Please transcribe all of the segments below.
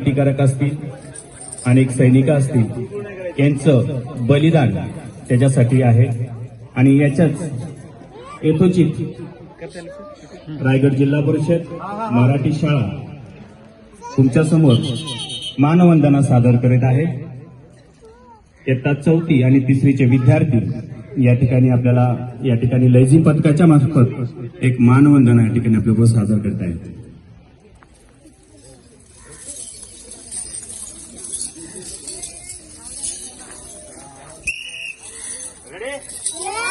क्रांतिकारक असतील अनेक सैनिक असतील यांचं बलिदान त्याच्यासाठी आहे. आणि याच्याच यथोचित रायगड जिल्हा परिषद मराठी शाळा तुमच्यासमोर मानवंदना सादर करीत आहे. इयत्ता चौथी आणि तिसरीचे विद्यार्थी या ठिकाणी आपल्याला या ठिकाणी लैझिम पथकाच्या मार्फत एक मानवंदना या ठिकाणी आपल्याबरोबर सादर करत आहेत 耶！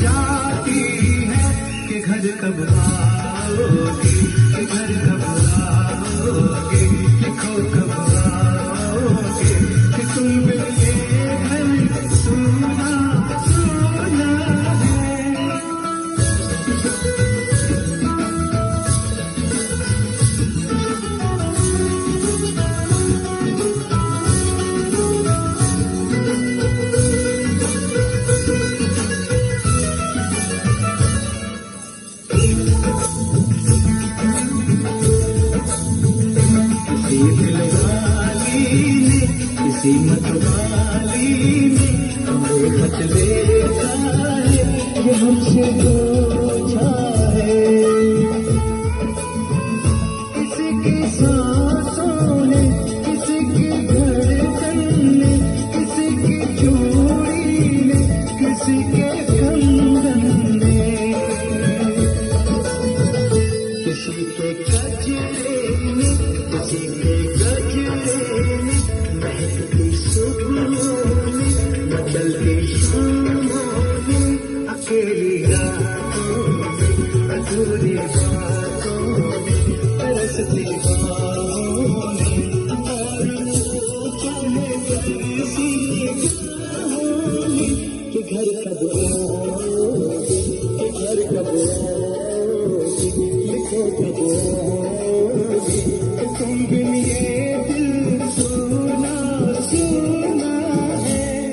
जाती है कि घर कब आओगे घर कब आओगे। घर कब आओगे कि घर कब लिखो कब तुम ये दिल सुना हैं